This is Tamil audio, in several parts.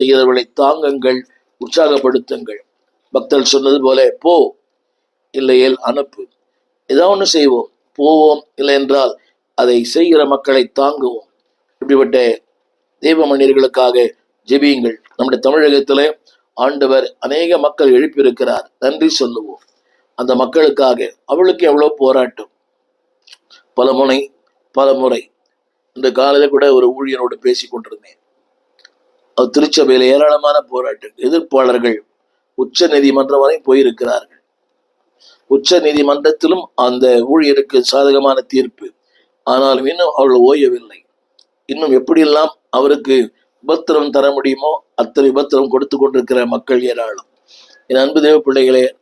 செய்கிறவர்களை தாங்குங்கள் உற்சாகப்படுத்துங்கள். பக்தர் சொன்னது போல போ இல்லையேல் அனுப்பு. ஏதாவது ஒன்று செய்வோம். போவோம் இல்லை என்றால் அதை செய்கிற மக்களை தாங்குவோம். இப்படிப்பட்ட தெய்வ மனிதர்களுக்காக ஜெபியுங்கள். நம்முடைய தமிழகத்திலே ஆண்டவர் அநேக மக்கள் எழுப்பியிருக்கிறார். நன்றி சொல்லுவோம். அந்த மக்களுக்காக அவளுக்கு எவ்வளோ போராட்டம். பல முனை பல முறை இந்த காலையில் கூட ஒரு ஊழியரோடு பேசி கொண்டிருந்தேன். திருச்சபையில் ஏராளமான போராட்டம் எதிர்ப்பாளர்கள் உச்ச நீதிமன்றம் வரை போயிருக்கிறார்கள். உச்ச நீதிமன்றத்திலும் அந்த ஊழியருக்கு சாதகமான தீர்ப்பு. ஆனாலும் இன்னும் அவள் ஓயவில்லை. இன்னும் எப்படியெல்லாம் அவருக்கு உபத்திரம் தர முடியுமோ அத்தனை உபத்திரம் கொடுத்து கொண்டிருக்கிற மக்கள் ஏராளம். என் அன்பு தேவ பிள்ளைகளே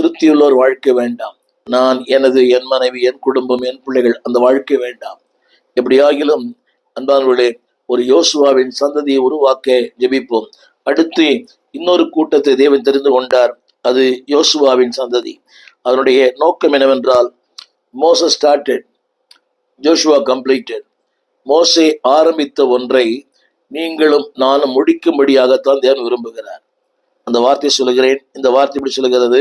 திருப்தியுள்ளோர் வாழ்க்கை வேண்டாம். நான் எனது என் மனைவி என் குடும்பம் என் பிள்ளைகள் அந்த வாழ்க்கை வேண்டாம். எப்படியாகிலும் அன்பானவர்களே ஒரு யோசுவாவின் சந்ததியை உருவாக்க ஜெபிப்போம். அடுத்து இன்னொரு கூட்டத்தை தேவன் தெரிந்து கொண்டார். அது யோசுவாவின் சந்ததி. அதனுடைய நோக்கம் என்னவென்றால் மோச ஸ்டார்டட் ஜோஷுவா கம்ப்ளீட்டட் மோசே ஆரம்பித்த ஒன்றை நீங்களும் நானும் முடிக்கும்படியாகத்தான் தேவன் விரும்புகிறார். அந்த வார்த்தை சொல்லுகிறேன். இந்த வார்த்தை இப்படி சொல்லுகிறது?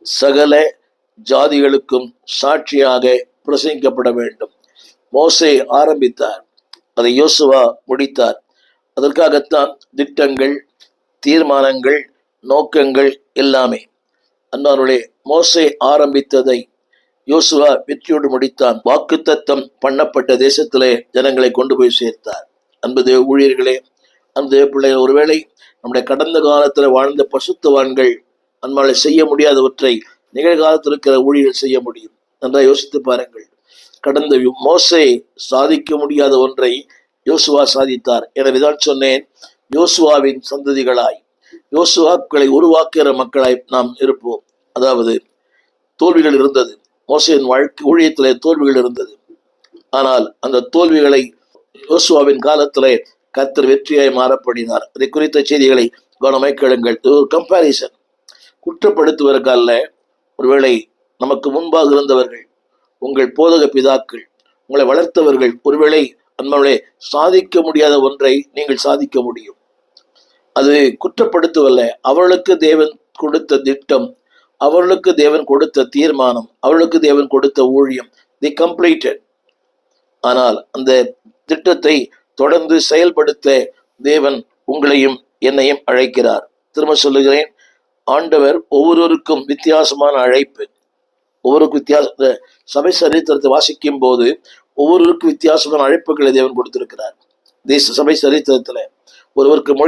சகல ஜாதிகளுக்கும் சாட்சியாக பிரசங்கிக்கப்பட வேண்டும். மோசை ஆரம்பித்தார். அதை யோசுவா முடித்தார். அதற்காகத்தான் திட்டங்கள் தீர்மானங்கள் நோக்கங்கள் எல்லாமே. அன்னாருடைய மோசை ஆரம்பித்ததை யோசுவா வெற்றியோடு முடித்தான். வாக்குத்தத்தம் பண்ணப்பட்ட தேசத்திலே ஜனங்களை கொண்டு போய் சேர்த்தார். அன்பு தேவ ஊழியர்களே அன்பு தேவ பிள்ளைகள் ஒருவேளை நம்முடைய கடந்த காலத்தில் வாழ்ந்த பசுத்துவான்கள் அன்பாலை செய்ய முடியாதவற்றை நிகழ்காலத்தில் இருக்கிற ஊழியர்கள் செய்ய முடியும். நன்றாக யோசித்து பாருங்கள். கடந்த மோசே சாதிக்க முடியாத ஒன்றை யோசுவா சாதித்தார். எனவேதான் சொன்னேன் யோசுவாவின் சந்ததிகளாய் யோசுவாக்களை உருவாக்குகிற மக்களாய் நாம் இருப்போம். அதாவது தோல்விகள் இருந்தது. மோசையின் வாழ்க்கை ஊழியத்திலே தோல்விகள் இருந்தது. ஆனால் அந்த தோல்விகளை யோசுவாவின் காலத்திலே கத்தர் வெற்றியாய் மாறப்படினார். அதை குறித்த செய்திகளை கவனமாய் கேளுங்கள். ஒரு கம்பாரிசன் குற்றப்படுத்துவதற்கல்ல ஒருவேளை நமக்கு முன்பாக இருந்தவர்கள் உங்கள் போதக பிதாக்கள் உங்களை வளர்த்தவர்கள் ஒருவேளை அன்பர்களே சாதிக்க முடியாத ஒன்றை நீங்கள் சாதிக்க முடியும். அது குற்றப்படுத்துவல்ல. அவர்களுக்கு தேவன் கொடுத்த திட்டம் அவர்களுக்கு தேவன் கொடுத்த தீர்மானம் அவர்களுக்கு தேவன் கொடுத்த ஊழியம் தி கம்ப்ளீட்டட் ஆனால் அந்த திட்டத்தை தொடர்ந்து செயல்படுத்த தேவன் உங்களையும் என்னையும் அழைக்கிறார். திரும்ப சொல்லுகிறேன் ஆண்டவர் ஒவ்வொருவருக்கும் வித்தியாசமான அழைப்பு. ஒவ்வொருக்கும் வித்தியாச சபை சரித்திரத்தை வாசிக்கும் போது ஒவ்வொருவருக்கும் வித்தியாசமான அழைப்புகளை தேவன் கொடுத்திருக்கிறார். தேச சபை சரித்திரத்தில் ஒருவருக்கு மொழி